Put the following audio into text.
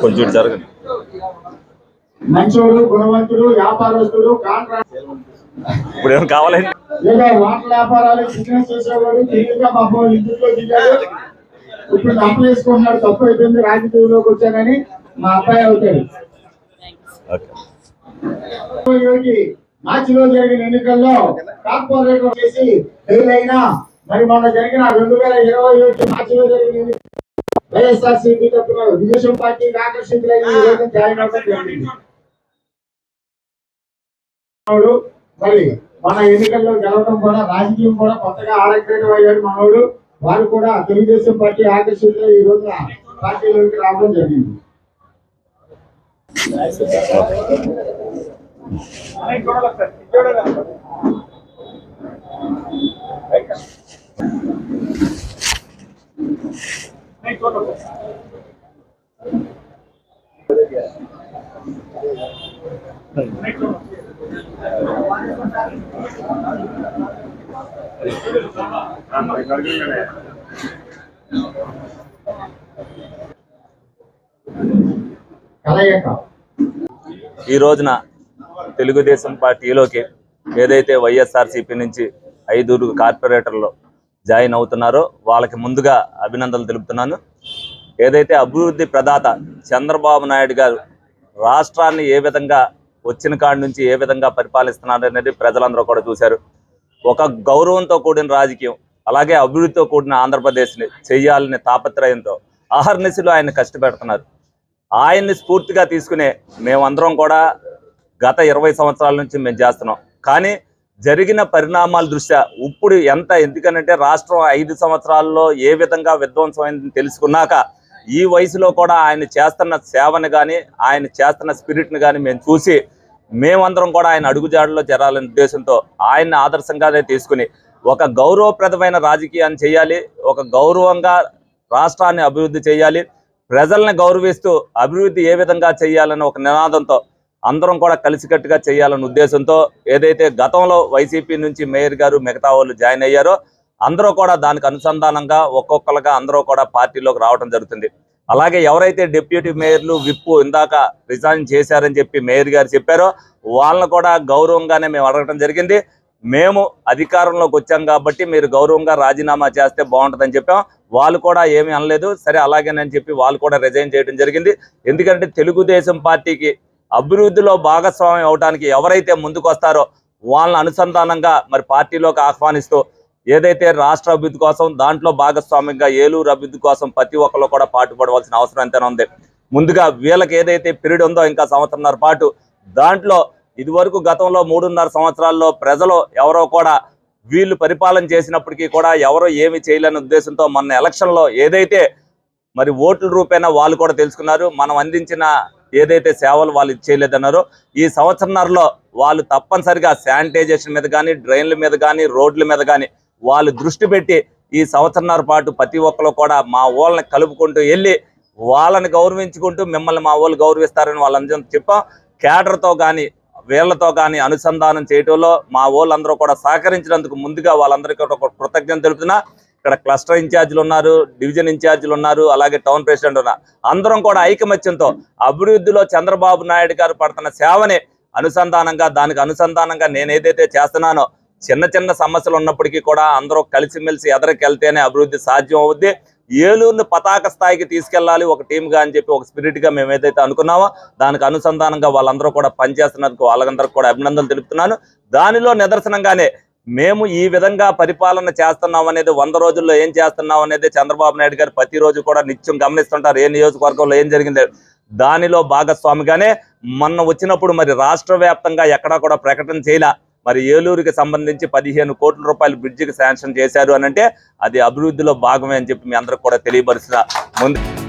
కొంచెం ఇటు జరగండి. మంచోడు గుణవంతుడు వ్యాపారస్తుడు కాంట్రాక్ట్ ఇప్పుడు ఏమైనా కావాలండి లేదా వాటర్ వ్యాపారాలు బిజినెస్ చేసేవాడు తెలియక పాపం ఇంటిలో దిగాడు. ఇప్పుడు తప్పు వేసుకుంటున్నాడు తప్పు అయిపోయింది రాజకీయంలోకి వచ్చానని మా అబ్బాయి అవుతాడు. మార్చిలో జరిగిన ఎన్నికల్లో కార్పొరేటర్ చేసి ఫెయిల్ అయినా మరి మొన్న జరిగిన రెండు వేల ఇరవై ఒకటి మార్చిలో జరిగిన వైఎస్ఆర్సీపీ తరఫున విదేశం పార్టీకి జాయిన్ మనోడు మరి మన ఎన్నికల్లో గెలవడం కూడా రాజకీయం కూడా కొత్తగా ఆరోగ్యం అయ్యాడు మనోడు. వారు కూడా తెలుగుదేశం పార్టీ ఆకర్షితులు ఈ రోజున పార్టీలోకి రావడం జరిగింది. కలయిక ఈ రోజున తెలుగుదేశం పార్టీలోకి ఏదైతే వైఎస్ఆర్సీపీ నుంచి ఐదుగురు కార్పొరేటర్లు జాయిన్ అవుతున్నారో వాళ్ళకి ముందుగా అభినందనలు తెలుపుతున్నాను. ఏదైతే అభివృద్ధి ప్రదాత చంద్రబాబు నాయుడు గారు రాష్ట్రాన్ని ఏ విధంగా వచ్చిన కాడి నుంచి ఏ విధంగా పరిపాలిస్తున్నారు అనేది ప్రజలందరూ కూడా చూశారు. ఒక గౌరవంతో కూడిన రాజకీయం అలాగే అభివృద్ధితో కూడిన ఆంధ్రప్రదేశ్ని చేయాలనే తాపత్రయంతో ఆహర్నిశలు ఆయన కష్టపెడుతున్నారు. ఆయన్ని స్ఫూర్తిగా తీసుకునే మేమందరం కూడా గత ఇరవై సంవత్సరాల నుంచి మేము చేస్తున్నాం. కానీ జరిగిన పరిణామాల దృష్ట్యా ఇప్పుడు ఎంత ఎందుకనంటే రాష్ట్రం ఐదు సంవత్సరాల్లో ఏ విధంగా విధ్వంసమైందని తెలుసుకున్నాక ఈ వయసులో కూడా ఆయన చేస్తున్న సేవను కానీ ఆయన చేస్తున్న స్పిరిట్ని కానీ మేము చూసి మేమందరం కూడా ఆయన అడుగుజాడలో చేరాలనే ఉద్దేశంతో ఆయన్ని ఆదర్శంగానే తీసుకుని ఒక గౌరవప్రదమైన రాజకీయాన్ని చేయాలి ఒక గౌరవంగా రాష్ట్రాన్ని అభివృద్ధి చేయాలి ప్రజల్ని గౌరవిస్తూ అభివృద్ధి ఏ విధంగా చేయాలని ఒక నినాదంతో అందరం కూడా కలిసికట్టుగా చేయాలనే ఉద్దేశంతో ఏదైతే గతంలో వైసీపీ నుంచి మేయర్ గారు మిగతా వాళ్ళు జాయిన్ అయ్యారో అందరూ కూడా దానికి అనుసంధానంగా ఒక్కొక్కరుగా అందరూ కూడా పార్టీలోకి రావడం జరుగుతుంది. అలాగే ఎవరైతే డిప్యూటీ మేయర్లు విప్పు ఇందాక రిజైన్ చేశారని చెప్పి మేయర్ గారు చెప్పారో వాళ్ళని కూడా గౌరవంగానే మేము అడగటం జరిగింది. మేము అధికారంలోకి వచ్చాం కాబట్టి మీరు గౌరవంగా రాజీనామా చేస్తే బాగుంటుందని చెప్పాం. వాళ్ళు కూడా ఏమీ అనలేదు. సరే అలాగేనని చెప్పి వాళ్ళు కూడా రిజైన్ చేయడం జరిగింది. ఎందుకంటే తెలుగుదేశం పార్టీకి అభివృద్ధిలో భాగస్వామ్యం అవడానికి ఎవరైతే ముందుకు వస్తారో వాళ్ళని అనుసంధానంగా మరి పార్టీలోకి ఆహ్వానిస్తూ ఏదైతే రాష్ట్ర అభివృద్ధి కోసం దాంట్లో భాగస్వామ్యంగా ఏలూరు అభివృద్ధి కోసం ప్రతి ఒక్కరు కూడా పాటుపడవలసిన అవసరం ఎంతైనా ఉంది. ముందుగా వీళ్ళకి ఏదైతే పీరియడ్ ఉందో ఇంకా సంవత్సరంన్నర పాటు దాంట్లో ఇదివరకు గతంలో మూడున్నర సంవత్సరాల్లో ప్రజలు ఎవరో కూడా వీళ్ళు పరిపాలన చేసినప్పటికీ కూడా ఎవరో ఏమి చేయలేని ఉద్దేశంతో మొన్న ఎలక్షన్లో ఏదైతే మరి ఓట్ల రూపేణా వాళ్ళు కూడా తెలుసుకున్నారు మనం అందించిన ఏదైతే సేవలు వాళ్ళు చేయలేదన్నారో ఈ సంవత్సరంన్నరలో వాళ్ళు తప్పనిసరిగా శానిటైజేషన్ మీద కానీ డ్రైన్ల మీద కానీ రోడ్ల మీద కానీ వాళ్ళు దృష్టి పెట్టి ఈ సంవత్సరంన్నర పాటు ప్రతి ఒక్కరు కూడా మా వాళ్ళని కలుపుకుంటూ వెళ్ళి వాళ్ళని గౌరవించుకుంటూ మిమ్మల్ని మా వాళ్ళు గౌరవిస్తారని వాళ్ళందరం చెప్పాం. కేడర్తో కానీ వీళ్ళతో కానీ అనుసంధానం చేయటంలో మా వాళ్ళందరూ కూడా సహకరించినందుకు ముందుగా వాళ్ళందరికీ ఒక కృతజ్ఞత తెలుపుతున్నా. ఇక్కడ క్లస్టర్ ఇన్ఛార్జీలు ఉన్నారు డివిజన్ ఇన్ఛార్జీలు ఉన్నారు అలాగే టౌన్ ప్రెసిడెంట్ ఉన్నారు. అందరం కూడా ఐకమత్యంతో అభివృద్ధిలో చంద్రబాబు నాయుడు గారు పడుతున్న సేవని అనుసంధానంగా దానికి అనుసంధానంగా నేను ఏదైతే చేస్తున్నానో చిన్న చిన్న సమస్యలు ఉన్నప్పటికీ కూడా అందరూ కలిసిమెలిసి ఎదరికెళ్తేనే అభివృద్ధి సాధ్యం అవుద్ది ఏలూరుని పతాక స్థాయికి తీసుకెళ్ళాలి ఒక టీమ్గా అని చెప్పి ఒక స్పిరిట్గా మేము ఏదైతే అనుకున్నామో దానికి అనుసంధానంగా వాళ్ళందరూ కూడా పనిచేస్తున్నందుకు వాళ్ళందరికీ కూడా అభినందనలు తెలుపుతున్నాను. దానిలో నిదర్శనంగానే మేము ఈ విధంగా పరిపాలన చేస్తున్నాం అనేది వంద రోజుల్లో ఏం చేస్తున్నాం అనేది చంద్రబాబు నాయుడు గారు ప్రతిరోజు కూడా నిత్యం గమనిస్తుంటారు. ఏ నియోజకవర్గంలో ఏం జరిగింది దానిలో భాగస్వామిగానే మొన్న వచ్చినప్పుడు మరి రాష్ట్ర వ్యాప్తంగా ఎక్కడా కూడా ప్రకటన చేయలే. మరి ఏలూరుకి సంబంధించి పదిహేను కోట్ల రూపాయలు బ్రిడ్జికి శాంక్షన్ చేశారు అని అంటే అది అభివృద్ధిలో భాగమే అని చెప్పి మీ అందరికి కూడా తెలియపరిచిన ముందు